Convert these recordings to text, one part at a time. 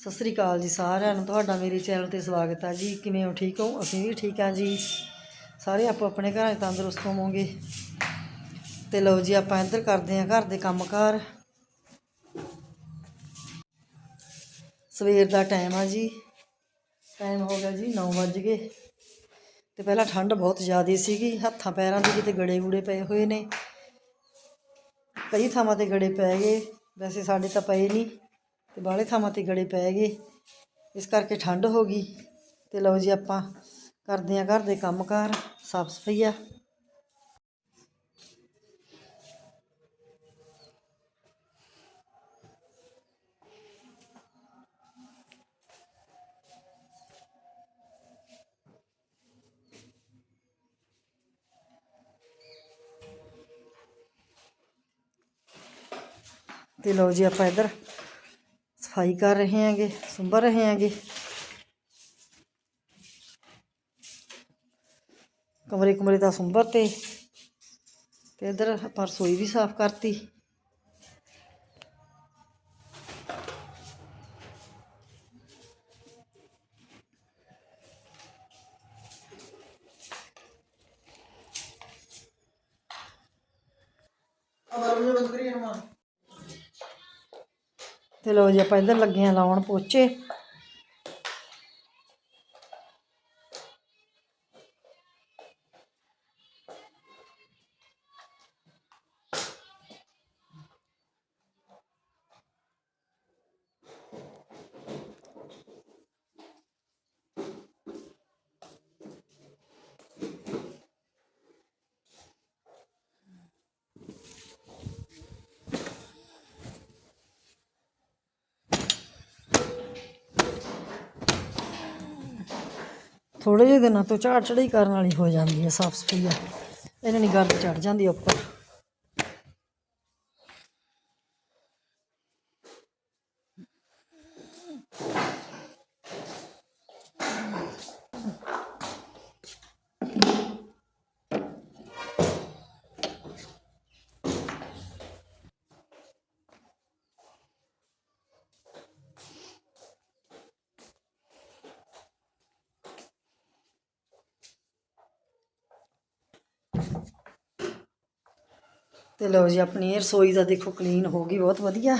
ਸਤਿ ਸ੍ਰੀ ਅਕਾਲ ਜੀ ਸਾਰਿਆਂ ਨੂੰ, ਤੁਹਾਡਾ ਮੇਰੇ ਚੈਨਲ ਤੇ ਸਵਾਗਤ ਹੈ ਜੀ। ਕਿਵੇਂ ਹੋ? ਠੀਕ ਹੋ? ਅਸੀਂ ਵੀ ਠੀਕ ਹਾਂ ਜੀ। ਸਾਰੇ ਆਪੋ ਆਪਣੇ ਘਰਾਂ 'ਚ ਤੰਦਰੁਸਤ ਹੋਵੋਗੇ। ਤੇ ਲਓ ਜੀ, ਆਪਾਂ ਇੱਧਰ ਕਰਦੇ ਹਾਂ ਘਰ ਦੇ ਕੰਮਕਾਰ। ਸਵੇਰ ਦਾ ਟਾਈਮ ਆ ਜੀ। ਟਾਈਮ ਹੋ ਗਿਆ ਜੀ 9 ਵੱਜ ਗਏ। ਤੇ ਪਹਿਲਾਂ ਠੰਡ ਬਹੁਤ ਜ਼ਿਆਦਾ ਸੀਗੀ। ਹੱਥਾਂ ਪੈਰਾਂ ਦੇ ਕਿਤੇ ਗੜੇ ਗੂੜੇ ਪਏ ਹੋਏ ਨੇ। ਕਈ ਥਾਵਾਂ ਤੇ ਗੜੇ ਪੈ ਗਏ। ਵੈਸੇ ਸਾਡੇ ਤਾਂ ਪਏ ਨਹੀਂ। ਤੇ ਬਾਹਲੇ ਥਾਵਾਂ ਤੇ ਗੜੇ ਪੈ ਗਏ। ਇਸ ਕਰਕੇ ਠੰਡ ਹੋ ਗਈ। ਤੇ ਲਓ ਜੀ ਆਪਾਂ ਕਰਦੇ ਆਂ ਘਰ ਦੇ ਕੰਮਕਾਰ। ਸਾਫ਼ ਸਫਾਈਆ ਤੇ ਲਓ ਜੀ ਆਪਾਂ ਇੱਧਰ ਸਫ਼ਾਈ ਕਰ ਰਹੇ ਹਾਂਗੇ ਸੁੰਬਰ ਰਹੇ ਹਾਂਗੇ ਕਮਰੇ ਕਮਰੇ ਦਾ ਸੁੰਬਰ ਤੇ ਤੇ ਇੱਧਰ ਆਪਾਂ ਰਸੋਈ ਵੀ ਸਾਫ਼ ਕਰਤੀ ਤੇ ਲਓ ਜੀ ਆਪਾਂ ਇੱਧਰ ਲੱਗੇ ਆ ਲਾਉਣ ਪੋਚੇ। ਥੋੜੇ ਜਿਹੇ ਦਿਨਾਂ ਤੋਂ ਝਾੜ ਚੜਾਈ ਕਰਨ ਵਾਲੀ ਹੋ ਜਾਂਦੀ ਹੈ ਸਾਫ਼ ਸਫ਼ਾਈ ਇਹਨਾਂ ਨਹੀਂ ਗਰਦ ਚੜ ਜਾਂਦੀ ਉੱਪਰ। ਤੇ ਲਓ ਜੀ, ਆਪਣੀ ਰਸੋਈ ਦਾ ਦੇਖੋ ਕਲੀਨ ਹੋ ਗਈ, ਬਹੁਤ ਵਧੀਆ।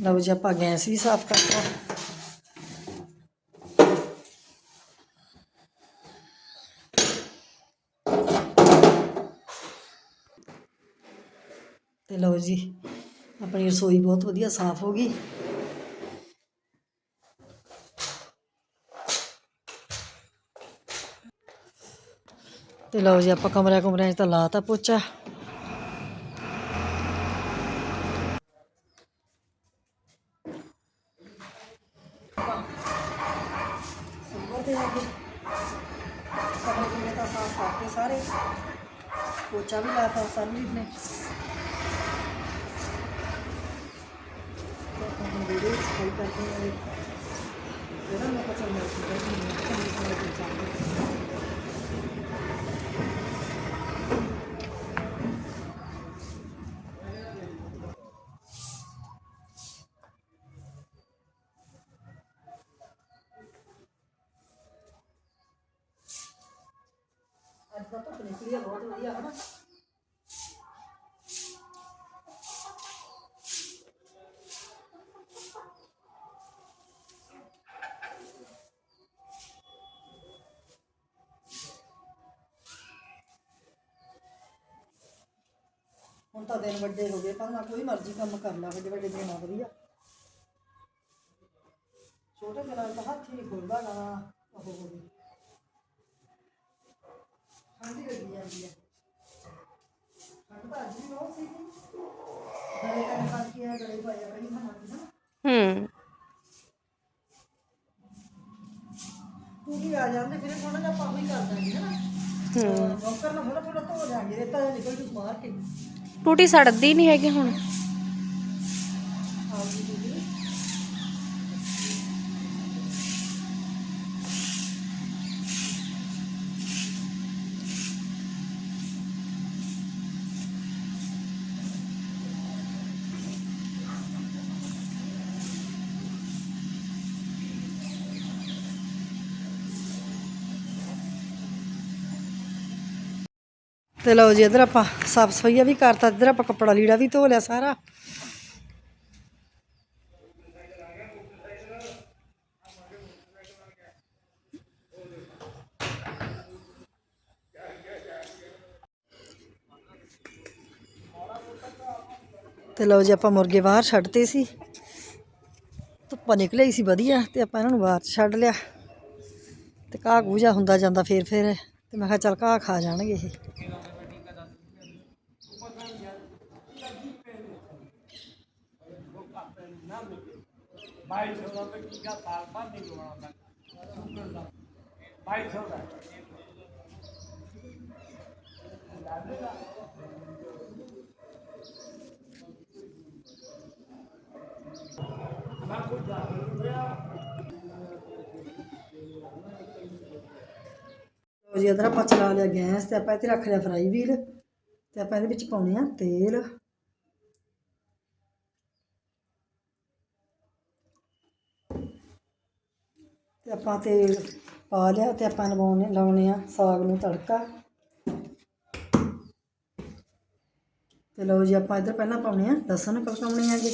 ਲਓ ਜੀ, ਆਪਾਂ ਗੈਸ ਵੀ ਸਾਫ਼ ਕਰਤਾ ਤੇ ਲਓ ਜੀ, ਆਪਣੀ ਰਸੋਈ ਬਹੁਤ ਵਧੀਆ ਸਾਫ਼ ਹੋ ਗਈ। ਤੇ ਲਓ ਜੀ ਆਪਾਂ ਕਮਰਿਆਂ ਕਮਰਿਆਂ 'ਚ ਤਾਂ ਲਾਤਾ ਪੋਚਾ ਸੁੰਬਰ ਤੇ ਲੱਗੇ ਕਮਰੇ ਕਮਰੇ ਤਾਂ ਸਾਫ਼ ਕਰਤੇ ਸਾਰੇ ਪੋਚਾ ਵੀ ਲਾਤਾ ਸਰਵੀਰ ਨੇ ਤੇ ਆਪਾਂ ਹੁਣ ਵੀਡੀਓ ਅੱਜ ਦਾ ਧੁੱਪ ਨਿਕਲੀ ਆ, ਬਹੁਤ ਵਧੀਆ ਹਨਾ ਹੁਣ ਤਾਂ ਦਿਨ ਵੱਡੇ ਹੋ ਗਏ ਭਾਵੇਂ ਕੋਈ ਮਰਜ਼ੀ ਕੰਮ ਕਰ ਲਾ, ਵੱਡੇ ਵੱਡੇ ਦਿਨ ਆ ਵਧੀਆ ਛੋਟੇ ਦਿਨਾਂ 'ਚ ਹੱਥ ਹੀ ਨਹੀਂ ਖੁੱਲਦਾ ਨਾ, ਉਹ ਹੋਵੇ ਠੰਡੀ ਲੱਗੀ ਜਾਂਦੀ ਹੈ ਠੰਡ ਤਾਂ ਅੱਜ ਵੀ ਬਹੁਤ ਸੀ ਗਲੇ ਕੰਨ ਕਰਕੇ ਆ ਗਲੇ ਪਾਇਆ ਕਈ ਥਾਵਾਂ ਤੇ ਨਾ। ਹੂੰ। ਪੂਰੀ ਆ ਜਾਂਦੇ ਫਿਰ ਥੋੜਾ ਜਿਹਾ ਆਪਾਂ ਵੀ ਕਰ ਦਾਂਗੇ ਨਾ। ਹੂੰ। ਨੌਕਰ ਨਾਲ ਥੋੜਾ ਥੋੜਾ ਧੋ ਜਾਾਂਗੇ ਰੇਤਾ ਜਿਹਾ ਨਿਕਲ ਜੂ ਮਾਰ ਕੇ। ਟੂਟੀ ਸੜਦੀ ਨਹੀਂ ਹੈਗੀ ਹੁਣ। ਆਉਗੀ ਤੇ ਲਓ ਜੀ ਇਧਰ ਆਪਾਂ ਸਾਫ਼ ਸਫਾਈਆ ਵੀ ਕਰਤਾ, ਇਧਰ ਆਪਾਂ ਕੱਪੜਾ ਲੀੜਾ ਵੀ ਧੋ ਲਿਆ ਸਾਰਾ। ਤੇ ਲਓ ਜੀ ਆਪਾਂ ਮੁਰਗੇ ਬਾਹਰ ਛੱਡਤੇ ਸੀ। ਧੁੱਪਾਂ ਨਿਕਲੇ ਹੀ ਸੀ ਵਧੀਆ ਤੇ ਆਪਾਂ ਇਹਨਾਂ ਨੂੰ ਬਾਹਰ ਛੱਡ ਲਿਆ। ਤੇ ਘਾਹ ਗੂਜਾ ਹੁੰਦਾ ਜਾਂਦਾ ਫੇਰ ਫੇਰ ਤੇ ਮੈਂ ਕਿਹਾ ਚੱਲ ਘਾਹ ਖਾ ਜਾਣਗੇ ਇਹ। ਲਓ ਜੀ ਇਧਰ ਆਪਾਂ ਚਲਾ ਲਿਆ ਗੈਸ ਤੇ ਆਪਾਂ ਇੱਥੇ ਰੱਖ ਲਿਆ ਫਰਾਈ ਵੀਲ ਤੇ ਆਪਾਂ ਇਹਦੇ ਵਿੱਚ ਪਾਉਣੇ ਆ ਤੇਲ ਤੇ ਆਪਾਂ ਤੇਲ ਪਾ ਲਿਆ ਤੇ ਆਪਾਂ ਲਵਾਉਣੇ ਲਾਉਣੇ ਆ ਸਾਗ ਨੂੰ ਤੜਕਾ। ਤੇ ਲਓ ਜੀ ਆਪਾਂ ਇੱਧਰ ਪਹਿਲਾਂ ਪਾਉਣੇ ਆ ਲਸਣ ਪਕਾਉਣੇ ਆ ਜੀ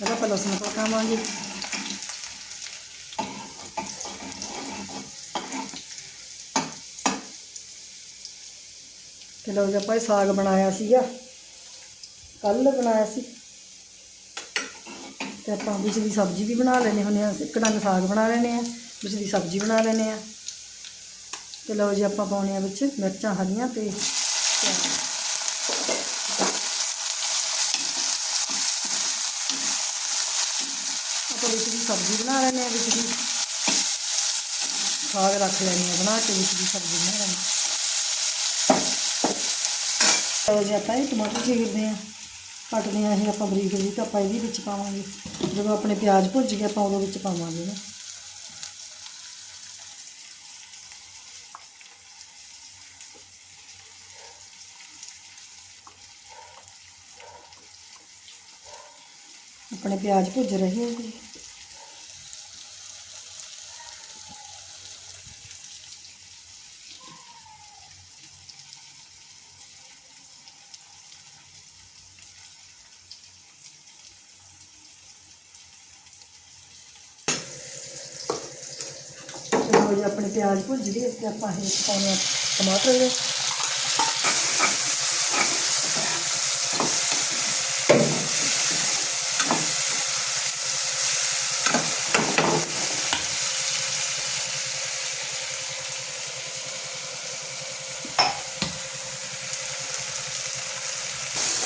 ਇਹਦਾ ਆਪਾਂ ਲਸਣ ਪਕਾਵਾਂਗੇ। ਤੇ ਲਓ ਜੀ ਆਪਾਂ ਇਹ ਸਾਗ ਬਣਾਇਆ ਸੀਗਾ। ਕੱਲ ਬਣਾਇਆ ਸੀ। ਤੇ ਆਪਾਂ ਵਿੱਚ ਦੀ ਸਬਜ਼ੀ ਵੀ ਬਣਾ ਲੈਣੇ ਹੁੰਦੇ ਆ ਇੱਕ ਡੰਗ ਸਾਗ ਬਣਾ ਲੈਣੇ ਆ ਵਿੱਚ ਦੀ ਸਬਜ਼ੀ ਬਣਾ ਲੈਣੇ ਆ ਤੇ ਲਓ ਜੀ ਆਪਾਂ ਪਾਉਣੇ ਆ ਵਿੱਚ ਮਿਰਚਾਂ ਹਰੀਆਂ ਤੇ ਆਪਾਂ ਵਿੱਚ ਦੀ ਸਬਜ਼ੀ ਬਣਾ ਲੈਣੇ ਆ ਵਿੱਚ ਦੀ ਸਾਗ ਰੱਖ ਲੈਣੇ ਆ ਬਣਾ ਕੇ ਵਿੱਚ ਦੀ ਸਬਜ਼ੀ ਬਣਾ ਲੈਣੇ ਲਓ ਜੀ ਆਪਾਂ ਇਹ ਟਮਾਟਰ ਚੀਰਦੇ ਆ ਕੱਟਦੇ ਆ ਇਹ ਆਪਾਂ ਬਰੀਕ ਬਰੀਕ ਆਪਾਂ ਇਹਦੇ ਵਿੱਚ ਪਾਵਾਂਗੇ। ਜਦੋਂ ਆਪਣੇ ਪਿਆਜ਼ ਭੁੱਜ ਗਏ ਆਪਾਂ ਉਹਦੇ ਵਿੱਚ ਪਾਵਾਂਗੇ ਨਾ। ਆਪਣੇ ਪਿਆਜ਼ ਭੁੱਜ ਰਹੇ ਆ ਪਿਆਜ਼ ਭੁੱਜ ਗਏ ਤੇ ਆਪਾਂ ਇਹ 'ਚ ਪਾਉਣੇ ਆ ਟਮਾਟਰ।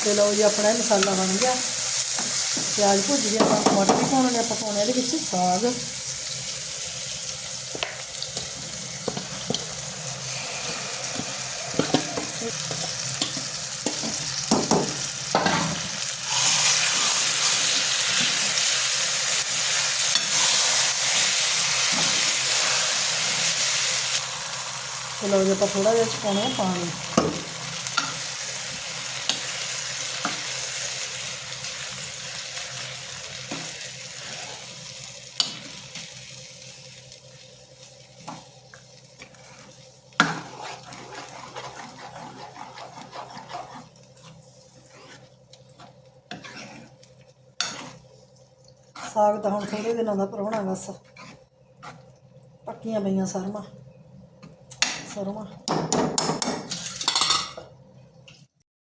ਤੇ ਲਓ ਜੀ, ਆਪਣਾ ਇਹ ਮਸਾਲਾ ਬਣ ਗਿਆ। ਪਿਆਜ਼ ਭੁੱਜ ਗਿਆ ਆਪਾਂ ਟਮਾਟਰ ਵੀ ਪਾਉਣੇ ਆਪਾਂ ਪਾਉਣੇ ਇਹਦੇ ਵਿੱਚ ਸਾਗ। ਲਓ ਜੀ ਆਪਾਂ ਥੋੜਾ ਜਿਹਾ ਚ ਪਾਉਣਾ ਪਾਣੀ ਸਾਗ ਤਾਂ ਹੁਣ ਥੋੜੇ ਦਿਨਾਂ ਦਾ ਪਰੋਣਾ ਬਸ। ਪੱਕੀਆਂ ਪਈਆਂ ਸਰਮਾ। ਸਰਮਾ।